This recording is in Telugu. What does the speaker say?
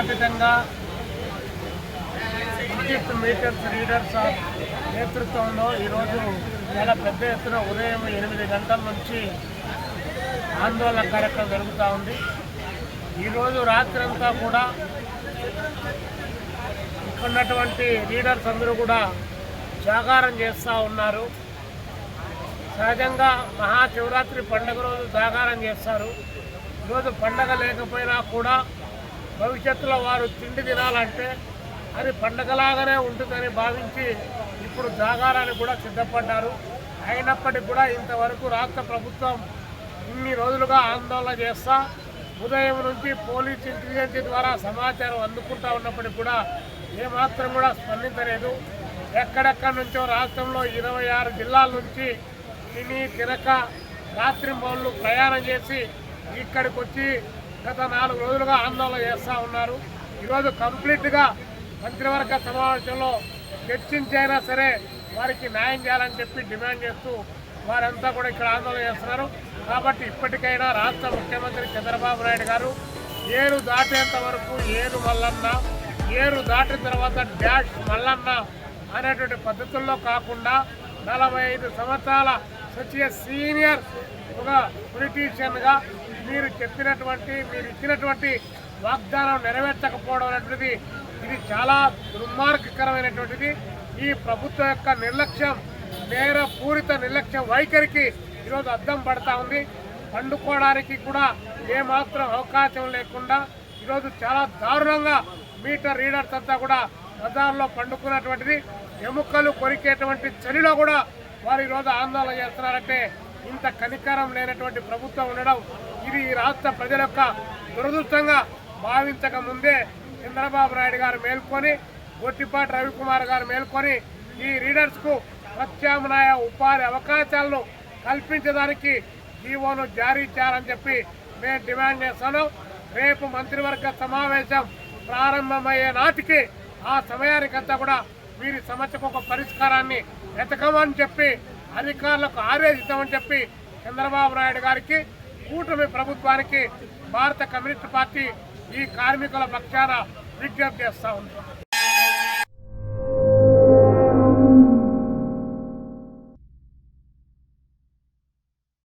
ప్రజాహితంగా మీటర్స్ లీడర్స్ రీడర్స్ నేతృత్వంలో ఈరోజు చాలా పెద్ద ఎత్తున ఉదయం ఎనిమిది గంటల నుంచి ఆందోళన కార్యక్రమం జరుగుతూ ఉంది. ఈరోజు రాత్రంతా కూడా ఉన్నటువంటి లీడర్స్ అందరూ కూడా జాగారం చేస్తూ ఉన్నారు. సహజంగా మహాశివరాత్రి పండుగ రోజు జాగారం చేస్తారు. ఈరోజు పండగ లేకపోయినా కూడా భవిష్యత్తులో వారు తిండి తినాలంటే అది పండగలాగానే ఉంటుందని భావించి ఇప్పుడు జాగారానికి కూడా సిద్ధపడ్డారు. అయినప్పటికీ కూడా ఇంతవరకు రాష్ట్ర ప్రభుత్వం ఇన్ని రోజులుగా ఆందోళన చేస్తా ఉదయం నుంచి పోలీస్ ఇంటెలిజెన్స్ ద్వారా సమాచారం అందుకుంటా ఉన్నప్పటికీ కూడా ఏమాత్రం కూడా స్పందించలేదు. ఎక్కడెక్కడి నుంచో రాష్ట్రంలో ఇరవై ఆరు జిల్లాల నుంచి తిని తినక రాత్రి పనులు ప్రయాణం చేసి ఇక్కడికి వచ్చి గత నాలుగు రోజులుగా ఆందోళన చేస్తూ ఉన్నారు. ఈరోజు కంప్లీట్గా మంత్రివర్గ సమావేశంలో చర్చించైనా సరే వారికి న్యాయం చేయాలని చెప్పి డిమాండ్ చేస్తూ వారంతా కూడా ఇక్కడ ఆందోళన చేస్తున్నారు. కాబట్టి ఇప్పటికైనా రాష్ట్ర ముఖ్యమంత్రి చంద్రబాబు నాయుడు గారు ఏరు దాటేంత వరకు ఏరు మల్లన్న ఏరు దాటిన తర్వాత డాష్ మల్లన్న అనేటువంటి పద్ధతుల్లో కాకుండా నలభై ఐదు సంవత్సరాల సచివ సీనియర్ ఒక పొలిటీషియన్గా మీరు చెప్పినటువంటి మీరు ఇచ్చినటువంటి వాగ్దానం నెరవేర్చకపోవడం అనేటువంటిది ఇది చాలా దుర్మార్గకరమైనటువంటిది. ఈ ప్రభుత్వం యొక్క నిర్లక్ష్యం నేర పూరిత నిర్లక్ష్యం వైఖరికి ఈరోజు అద్దం పడతా ఉంది. పండుకోవడానికి కూడా ఏమాత్రం అవకాశం లేకుండా ఈరోజు చాలా దారుణంగా మీటర్ రీడర్స్ అంతా కూడా బజార్లో పండుకున్నటువంటిది. ఎముకలు కొరికేటువంటి చలిలో కూడా వారు ఈరోజు ఆందోళన చేస్తున్నారంటే ఇంత కనికరం లేనటువంటి ప్రభుత్వం ఉండడం ఇది ఈ రాష్ట్ర ప్రజల యొక్క దురదృష్టంగా భావించక ముందే చంద్రబాబు నాయుడు గారు మేల్కొని గొట్టిపాటి రవికుమార్ గారు మేల్కొని ఈ రీడర్స్కు ప్రత్యామ్నాయ ఉపాధి అవకాశాలను కల్పించడానికి జీవోను జారీ చేయాలని చెప్పి మేము డిమాండ్ చేస్తాను రేపు మంత్రివర్గ సమావేశం ప్రారంభమయ్యే నాటికి ఆ సమయానికంతా కూడా వీరి సమస్యకు ఒక పరిష్కారాన్ని వెతకమని చెప్పి అధికారులకు ఆదేశిస్తామని చెప్పి చంద్రబాబు నాయుడు గారికి కూటమి ప్రభుత్వానికి భారత కమ్యూనిస్ట్ పార్టీ ఈ కార్మికుల పక్షాన విజ్ఞప్తి చేస్తా ఉంది.